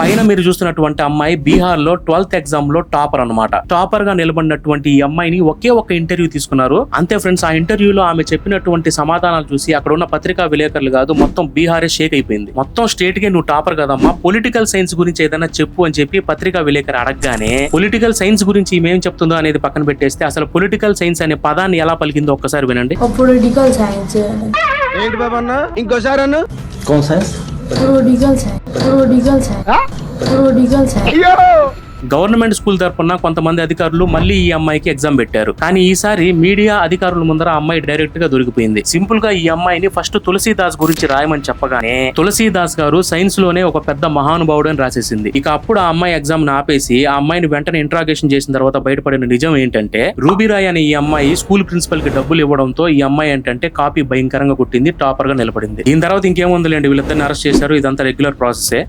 పైన మీరు చూస్తున్నటువంటి అమ్మాయి బీహార్లో ట్వెల్త్ ఎగ్జామ్లో టాపర్ అన్నమాట. టాపర్గా నిలబడినటువంటి ఈ అమ్మాయిని ఒకే ఒక్క ఇంటర్వ్యూ తీసుకున్నారు. అంతే ఫ్రెండ్స్ ఆ ఇంటర్వ్యూలో ఆమె చెప్పినటువంటి సమాధానాలు చూసి అక్కడ ఉన్న పత్రికా విలేకరులు కాదు మొత్తం బీహారే షేక్ అయిపోయింది. మొత్తం స్టేట్కి నువ్వు టాపర్ కదమ్మా పొలిటికల్ సైన్స్ గురించి ఏదైనా చెప్పు అని చెప్పి పత్రికా విలేకరు అడగగానే పొలిటికల్ సైన్స్ గురించి ఈమెం చెప్తుందో అనేది పక్కన పెట్టేస్తే అసలు పొలిటికల్ సైన్స్ అనే పదాన్ని ఎలా పలికిందో ఒక్కసారి వినండి. పొలిటికల్ సైన్స్ ఏంటి బాబా అన్న? ఇంకోసారి 弗洛里刚才，弗洛里刚才，啊，弗洛里刚才，గవర్నమెంట్ స్కూల్ తరపున కొంతమంది అధికారులు మళ్ళీ ఈ అమ్మాయికి ఎగ్జామ్ పెట్టారు. కానీ ఈసారి మీడియా అధికారుల ముందర ఆ అమ్మాయి డైరెక్ట్గా దొరికిపోయింది. సింపుల్గా ఈ అమ్మాయిని ఫస్ట్ తులసీదాస్ గురించి రాయమని చెప్పగానే తులసీదాస్ గారు సైన్స్లోనే ఒక పెద్ద మహానుభావుడు అని రాసేసింది. ఇక అప్పుడు ఆ అమ్మాయి ఎగ్జామ్ని ఆపేసి ఆ అమ్మాయిని వెంటనే ఇంట్రాగేషన్ చేసిన తర్వాత బయటపడిన నిజం ఏంటంటే రూబీరాయ్ అనే ఈ అమ్మాయి స్కూల్ ప్రిన్సిపల్కి డబ్బులు ఇవ్వడంతో ఈ అమ్మాయి ఏంటంటే కాపీ భయంకరంగా కొట్టింది టాపర్గా నిలబడింది. దీని తర్వాత ఇంకేముందిలేండి వీళ్ళిద్దరిని అరెస్ట్ చేశారు. ఇదంతా రెగ్యులర్ ప్రాసెసే